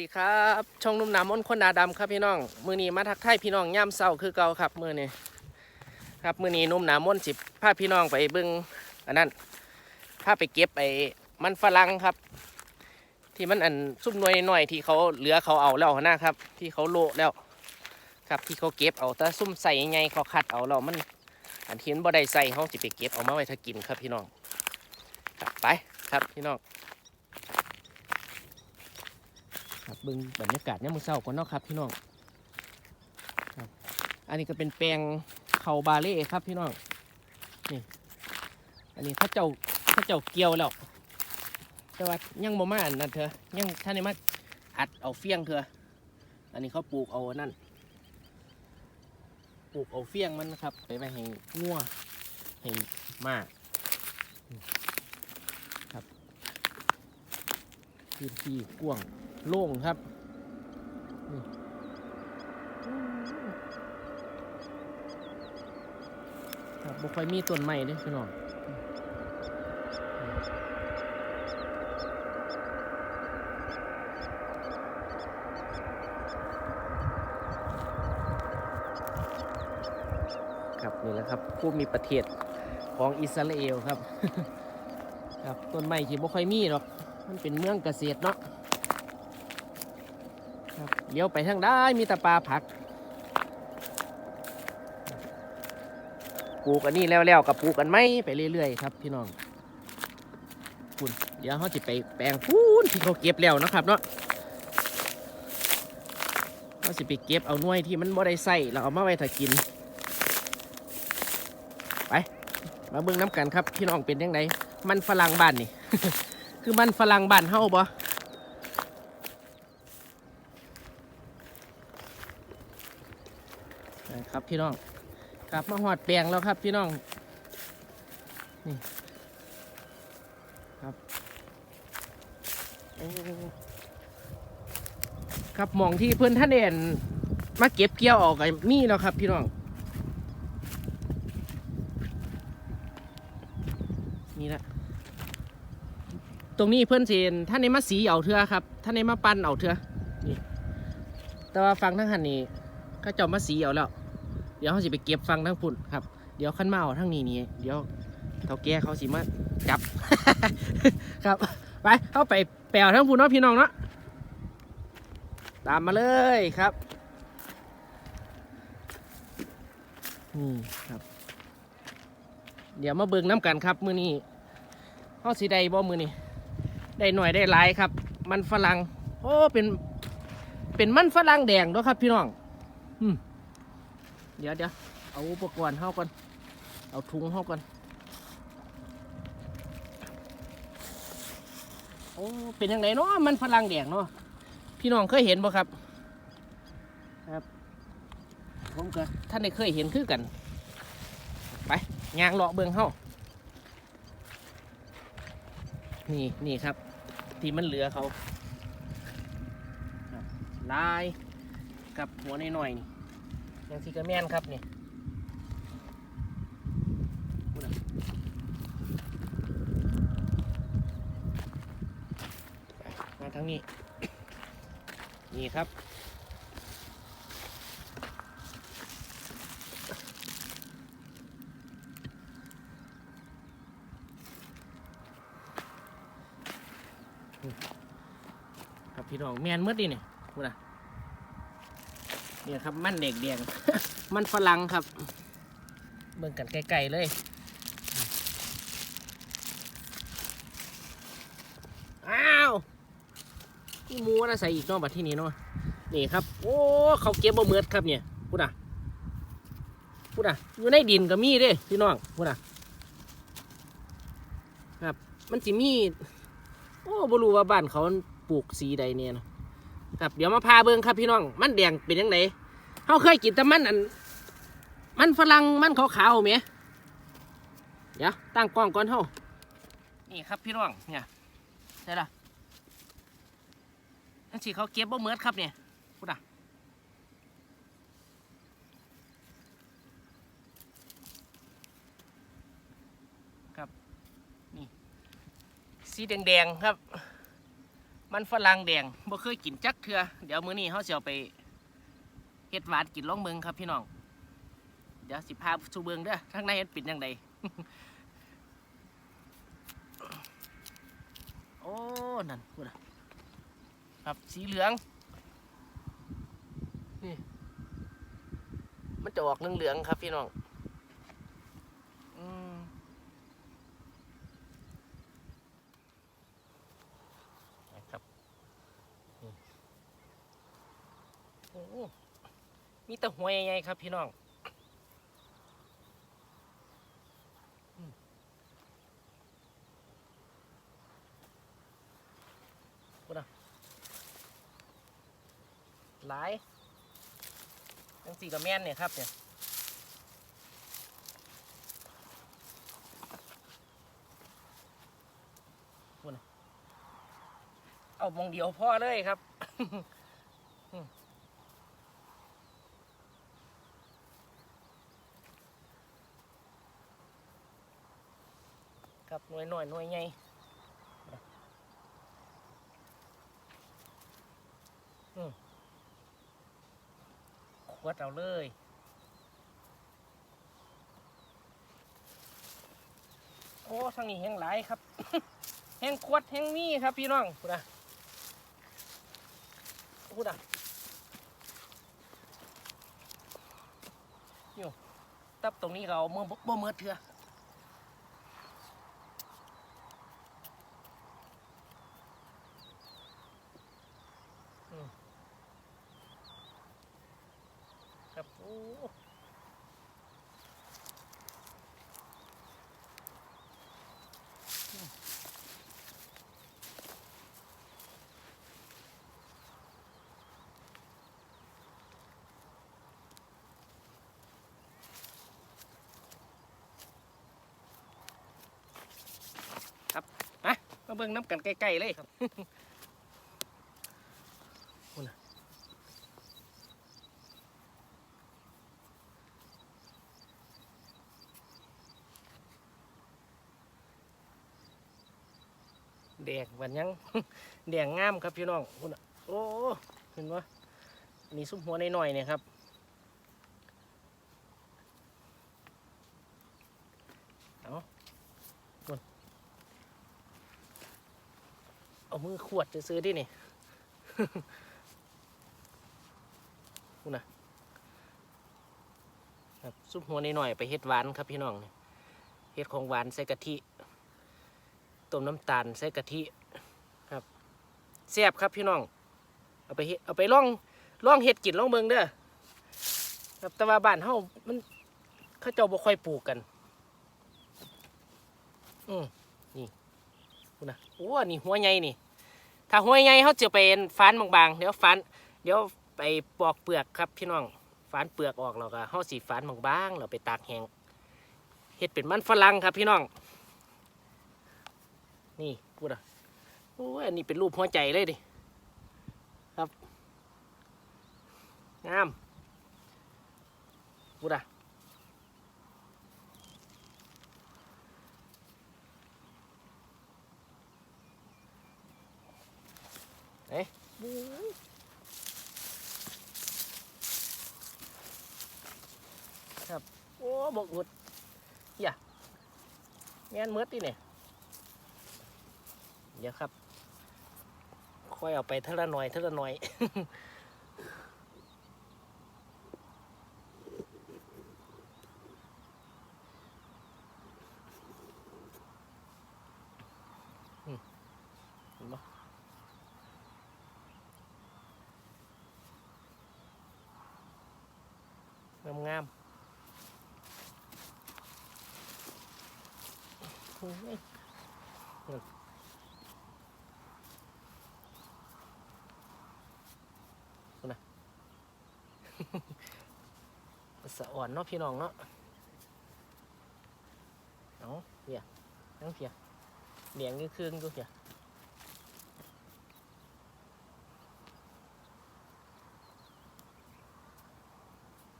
ดีครับช่องนุ่มน้ำอ้นคนนาดำครับพี่น้องมือนี้มาทักทายพี่น้องย่ำเศร้าคือเก่าครับมือนี้ครับมือนี้นุ่มน้ำอ้นสิพาพี่น้องไปเบิ้งอันนั้นพาไปเก็บไอ้มันฝรั่งครับ ที่มันอันซุ่มหน่วยหน่อยที่เขาเหลือเขาเอาแล้วนะครับ ที่เขาโละแล้ว ครับที่เขาเก็บเอาแต่ซุ่มใส่ไงเขาคัดเอาแล้วมัน อันที่มันบ่ได้ใส่เขาสิไปเก็บเอามาไว้ถ้ากินครับพี่น้องครับไปครับพี่น้อง ครับเบิ่งบรรยากาศเนี่ยมมือเศร้าก่อนเนาะครับพี่น้องอันนี้ก็เป็นแปลงเขาบาเล่ครับพี่น้องนี่อันนี้เขาเจ้าเขาเจ้าเกี่ยวแล้วแต่ว่ายังบ่มาอันนั่นเถอะยังท่านนี่มาอัดเอาเฟี้ยงเถอะอันนี้เขาปลูกเอานนั่นปลูกเอาเฟี้ยงมันนะครับ ไปไว้ให้งัวให้มากครับพื้นที่กว้าง โล่งครับครับบุคอยมีต้นไม้เด้วยพี่น้องครับนี่แหละครับผู้มีประเทศของอิสราเอลครับ ครับต้นไม้ที่บ่ค่อยมีหรอก มันเป็นเมืองเกษตรเนาะ เลี้ยวไปทางได้มีแต่ปลาผักปลูกอันนี้แล้วๆกับปลูกอันไม่ไปเรื่อยๆครับพี่น้องคุณเดี๋ยวเขาจะไปแปลงพูนที่เขาเก็บแล้วนะครับเนาะเขาสิไปเก็บเอาหน่วยที่มันบ่ได้ใส่แล้วเอามาไว้ถ้ากิน ไป มาเบิ่งน้ำกันครับพี่น้องเป็นยังไงมันฝรั่งบ้านนี่ คือมันฝรั่งบ้านเฮาบ่ นะครับ พี่น้องครับมาหอดแปลงแล้วครับพี่น้องนี่ครับครับมองที่เพื่อนท่านเด่นมาเก็บเกี่ยวออกกันมีแล้วครับ พี่น้องนี่ละตรงนี้เพื่อนเชนท่านในมาสีเอาเถื่อครับท่านในมาปั้นเอาเถื่อนี่แต่ว่าฟังทั้งหันนี้เขาเจ้ามาสีเอาแล้ว เดี๋ยวเขาสิไปเก็บฟังทั้งพุ่นครับ เดี๋ยวขั้นมาเอาทั้งนี้นี่เดี๋ยวเขาแก่เขาสิมาจับ ครับ ไปเข้าไปแปลวทั้งพุ่นเนาะพี่น้องเนาะตามมาเลยครับนี่ครับ เดี๋ยวมาเบิ่งน้ำกันครับมือนี้เขาสีได้บ่มือนี้ได้หน่อยได้หลายครับ มันฝรั่งโอ้เป็นเป็นมันฝรั่งแดงเด้วยครับพี่น้อง อืม เดี๋ยวเดี๋ยวเอาอุปกรณ์เข้าก่อนเอาถุงเข้าก่อนโอ้เป็นยังไงเนาะมันฝรั่งแดงเนาะพี่น้องเคยเห็นบ่ครับ ครับ ผมก็ท่านได้เคยเห็นคือกัน ไปยางเลาะเบืองเข้านี่นี่ครับ ที่มันเหลือเขาครับลายกับหัวน้อยๆนี่ ยังสีกระแมนครับนี่พูดน่ะไปมาทางนี้ นี่ครับครับพี่น้องแมนเมื่อดีนี่พูดนะ เนี่ยครับมันเด็กเดียง มันฝรั่งครับ เบิ่งกันไกลๆเลย อ้าวนี่มูนะใส่อีกนอกบัดที่นี้เนาะนี่ครับ โอ้เขาเก็บบ่เมือดครับเนี่ยพูดอะพูดอะอยู่ในดินก็มีเด้พี่น้องพูดอะครับ มันสิมี โอ้บ่รู้ว่าบ้านเขาปลูกสีใดเนี่ยนะ ครับเดี๋ยวมาพาเบิ่งครับพี่น้อง มันแดงเป็นยังไงเขาเคยกินแต่มันอัน มันฝรั่งมันขาวๆไหมเดี๋ยวตั้งกล้องก่อนเฮานี่ครับพี่น้องเนี่ยใช่ละนั่นสิเขาเก็บบ่เมือดครับเนี่ยพูดอะครับนี่สีแดงๆครับ มันฝรั่งแดงบ่เคยกินจักเทือเดี๋ยวมื้อนี้เขาสิเอาไปเฮ็ดหวานกินล่องเมืองครับพี่น้อง เดี๋ยวสิพาสู่เบิงเด้อทางในมันเป็นยังไงโอ้นั่นพูดครับสีเหลืองนี่มันจะออกเหลืองๆครับพี่น้อง อืมนะครับนี่โอ้ มีแต่หัวใหญ่ๆครับ พี่น้องหลายทั้งสี่กับแม่นเนี่ยครับเนี่ยพูนะเอามองเดียวพ่อเลยครับ อืมครับห น่วยหน่อยหน่วยใหญ่ขวดเอาเลยโอ้ทางนี้แห้งหลายครับ แห้งขวดแห้งมีครับพี่น้องพูดนะพูดนะอยู่ตับตรงนี้เราเมื่อบ่เมื่อเถื่ออืม ครับมามาเบิ่งน้ำกันใกล้ๆเลยครับ แดงวันยัง แดงงามครับพี่น้องคุณน่ะโอ้เห็นว่าอันนี้ซุปหัวในหน่อยๆเนี่ยครับเอาคุณเอามือขวดจะซื้อๆดินี่คุณนะครับซุปหัวในหน่อยๆไปเฮ็ดหวานครับพี่น้องนี่เฮ็ดของหวานใส่กะทิ ต้มน้ำตาลใส่กะทิครับแซ่บครับพี่น้อง เอาไปเเอาไปล่องล่องเฮ็ดกินล่องเบิงเด้อครับแต่ว่าบ้านเฮามันเขาเจ้าบ่ค่อยปลูกกัน อืมนี่คุณนะโอ้นี่หัวใหญ่นี่ ถ้าหัวใหญ่เขาจะไปฟานบางๆ เดี๋ยวฟานเดี๋ยวไปปอกเปลือกครับพี่น้องฟานเปลือกออกแล้วก็เฮาสีฟานบางๆแล้วไปตากแห้งเฮ็ดเป็นมันฝรั่งครับพี่น้อง นี่พูดอะโอ้ยอันนี้เป็นรูปหัวใจเลยดิครับงามพูดอะเอ๊ะครับ โอ้บกอุดอย่าแม่นเมืดดิเนี่ย เดี๋ยวครับ ค่อยเอาไปเท่าละหน่อยเท่าละหน่อยนปะงามงามๆโอ้ย สะอ่อนเนาะพี่น้องเนาะเอาเพียนั่งเพียเหลียงคือเครื่องดูเพีย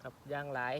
ครับย่างหลาย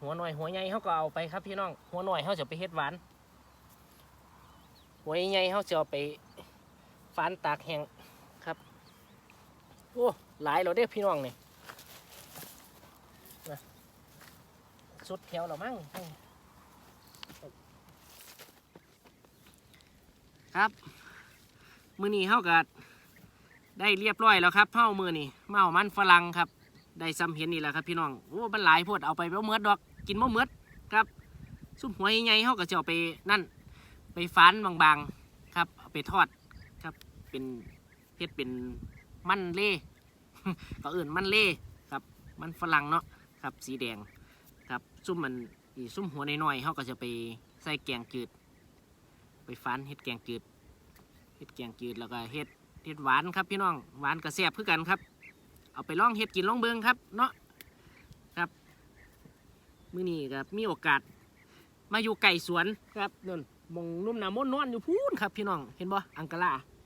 หัวหน่อยหัวใหญ่เขาก็เอาไปครับพี่น้อง หัวหน่อยเขาจะไปเฮ็ดหวาน หัวใหญ่เขาจะเอาไป ฟานตากแห้งครับ โอ้ หลายเราได้อพี่น้องนี่นะสุดแถวเรามั้งครับมือนี้เขาก็ได้เรียบร้อยแล้วครับเผามือนี่เมามันฝรั่งครับ ได้ซ้ำเห็นนี่แหละครับพี่น้องโอ้มันหลายโพดเอาไปบ่เมือดดอกกินบ่เมือดครับซุปหัวใหญ่ๆเขาก็จะเอาไปนั่น ไปฟานบางๆครับเอาไปทอดครับ เป็นเฮ็ดเป็นมันเล่ก็เอื่นมันเล่ครับ มันฝรั่งเนาะครับสีแดงครับซุ่มมันอีซุ่มหัวน้อยๆเขาก็จะไปใส่แกงจืด ไปฟานเฮ็ดแกงจืดเฮ็ดแกงจืดแล้วก็เฮ็ดเฮ็ดหวานครับพี่น้องหวานกระแซบคือกันครับ เอาไปลองเฮ็ดกินลองเบิงครับเนาะครับมื้อนี้ครับมีโอกาส มาอยู่ไก่สวนครับนั่นมองนุ่มน้ำมนต์นอนอยู่พูนครับพี่น้องเห็นบ่อังกาลาครับ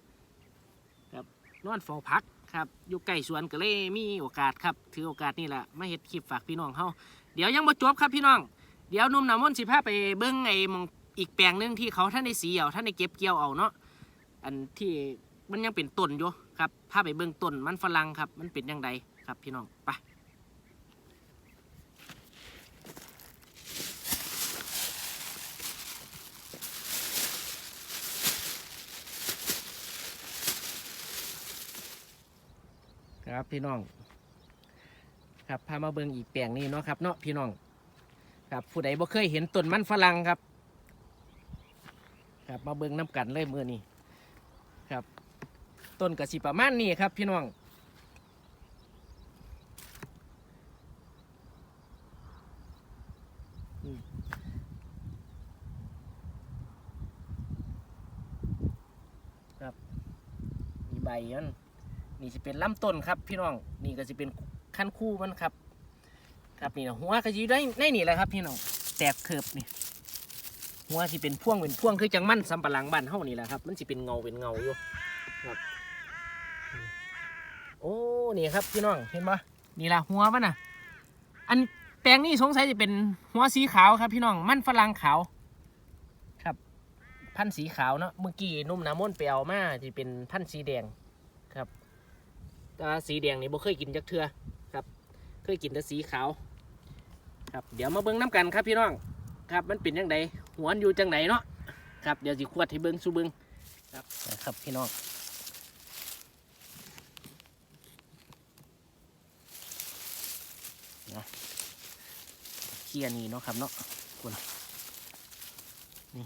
นอนเฝ้าพักครับอยู่ใกล้สวนก็เลยมีโอกาสครับถือโอกาสนี่แหละมาเห็ดคลิปฝากพี่น้องเฮาเดี๋ยวยังบ่จบครับพี่น้อง เดี๋ยวนุ่มน้ำมนสิพาไปเบิ้งไอ้มองอีกแปลงหนึ่งที่เขาท่านในสีเอาท่านในเก็บเกี่ยวเอาเนาะอันที่มันยังเป็นต้นอยู่ครับพาไปเบิ้งต้นมันฝรั่งครับ มันเป็นยังไงครับพี่น้องไป ครับพี่น้อง ครับพามาเบิ่งอีกแปลงนี้เนาะครับเนาะพี่น้อง ครับผู้ใดบ่เคยเห็นต้นมันฝรั่งครับ ครับมาเบิ่งน้ำกันเลยมือนี้ครับต้นกระสีประมาณนี้ครับ พี่น้องครับมีใบยัน นี่จะเป็นลำต้นครับพี่น้องนี่ก็จะเป็นขั้นคู่มันครับ ครับนี่นะหัวก็จะอยู่ได้ในนี่แหละครับ พี่น้องแตกเคิบนี่หัวที่เป็นพ่วงเป็นพ่วงคือจังมั่นสำปะหลังบ้านเฮานี่แหละครับ มันจะเป็นเงาเป็นเงาอยู่ครับโอ้นี่ครับพี่น้องเห็นปะนี่ละหัวมันน่ะ อันแปลงนี้สงสัยจะเป็นหัวสีขาวครับ พี่น้องมันฝรั่งขาว ครับ พันธุ์สีขาวเนาะเมื่อกี้นุ่มน้ำมนต์ไปเอามาที่เป็นพันธุ์สีแดงครับ แต่ว่าสีแดงนี่บ่เคยกินจักเทือครับ เคยกินแต่สีขาวครับเดี๋ยวมาเบิ้งน้ำกันครับพี่น้องครับมันเป็นยังไงหัวนอยู่จังไหนเนาะครับเดี๋ยวสิขวดให้เบิ้งสู้เบิ้งครับครับพี่น้องนะเคียนี่เนาะครับเนาะคุณนี่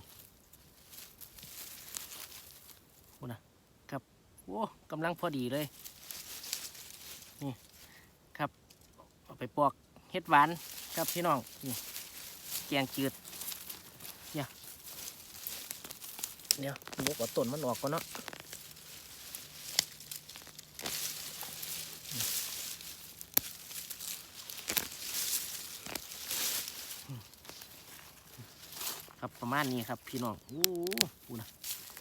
คุณนะครับโอ้กำลังพอดีเลย นี่ ครับ เอาไปปอกเฮ็ดหวานครับพี่น้องนี่แกงจืดเนี่ยเดี๋ยวมุกเอาต้นมันออกก่อนเนาะครับประมาณนี้ครับพี่น้องโอ้โหนะ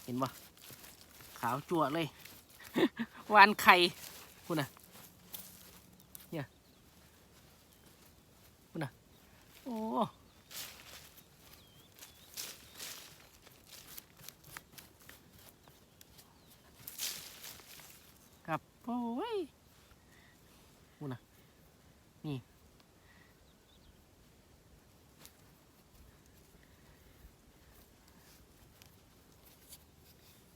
เห็นปะขาวจั่วเลยหวานไข่คุณนะเนี่ยคุณนะ โอ้ครับโอ้ยคุณนะนี่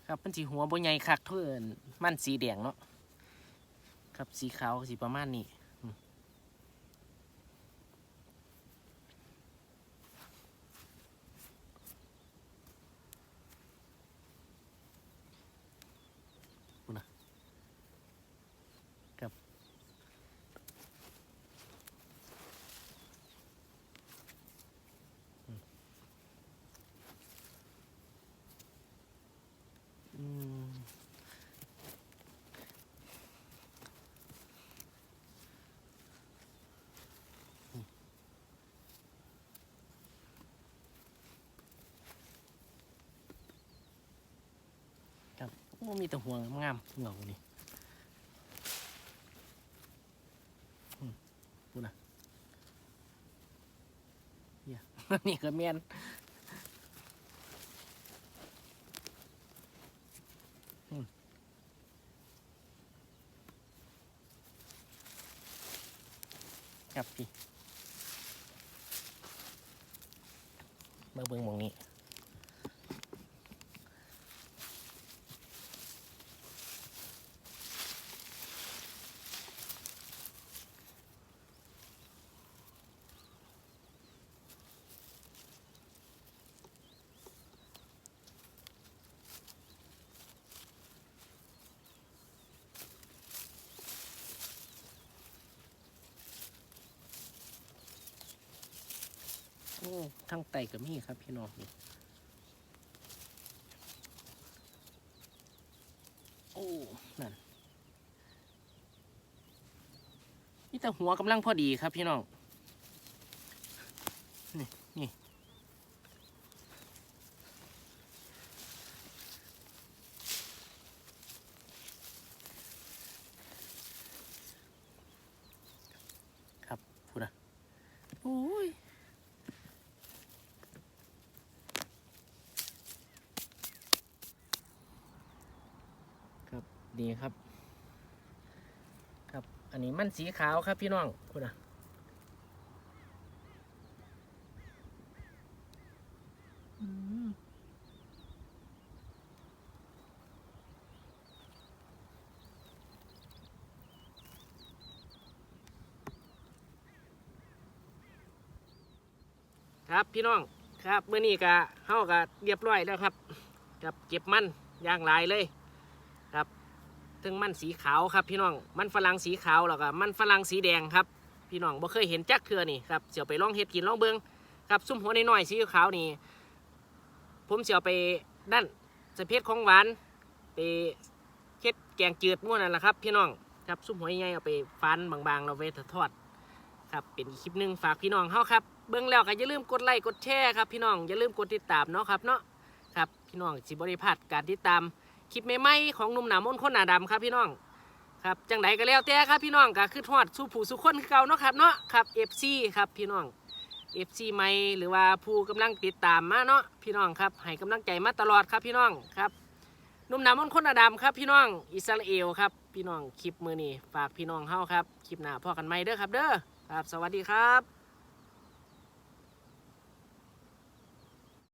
ครับมันสีหัวบใหญ่คักเท่าเอินมันสีแดงเนาะครับสีขาวสีประมาณนี้อืมพูดนะครับอืมอืม ครับโอ้ มีแต่หัวงามเงานี่อืมพูดนะนี่ก็แมนอืมครับพี่มาเบิ่งหมองนี้ โอ้ ทั้งไตก็มีครับพี่น้องนี่โอ้นั่นนี่แต่หัวกำลังพอดีครับพี่น้อง นี่ นี่ ครับพูดนะโอ้ย ครับ ดีครับ ครับ อันนี้มันสีขาวครับพี่น้องคุณอะครับพี่น้องครับเมื่อนี้ก็เฮาก็เรียบร้อยแล้วครับกับเก็บมันอย่างหลายเลย ถึงมันสีขาวครับพี่น้องมันฝรั่งสีขาวแล้วก็มันฝรั่งสีแดงครับ พี่น้องบ่เคยเห็นจักเทือนี่ครับเสียวไปลองเฮ็ดกินลองเบิ่งครับซุ่มหัวน้อยๆสีขาวนี่ผมเสียวไปด้านสะเพชของหวานไปเฮ็ดแกงจืดม่วนนั่นแหละครับ พี่น้องครับซุ่มหัวใหญ่ๆเอาไปฟันบางๆเราไว้ทอดครับเป็นคลิปหนึ่งฝากพี่น้องเฮาครับเบิ่งแล้วก็อย่าลืมกดไลค์กดแชร์ครับพี่น้องอย่าลืมกดติดตามเนาะครับเนาะครับพี่น้องสิบ่ได้พลาการติดตาม คลิปใหม่ๆของหนุ่มหนามนคนหนาดำครับพี่น้องครับจังไดก็แล้วแต่ครับพี่น้องก็คือทอดสู่ผู้สู่คนคือเก่าเนาะครับเนาะครับ FC ครับพี่น้อง FC ใหม่หรือว่าผู้กำลังติดตามมาเนาะพี่น้องครับให้กำลังใจมาตลอดครับพี่น้องครับหนุ่มหนามนคนหนาดำครับพี่น้องอิสราเอลครับพี่น้องคลิปมือนี้ฝากพี่น้องเฮาครับคลิปหน้าพ่อกันใหม่เด้อครับเด้อครับ สวัสดีครับ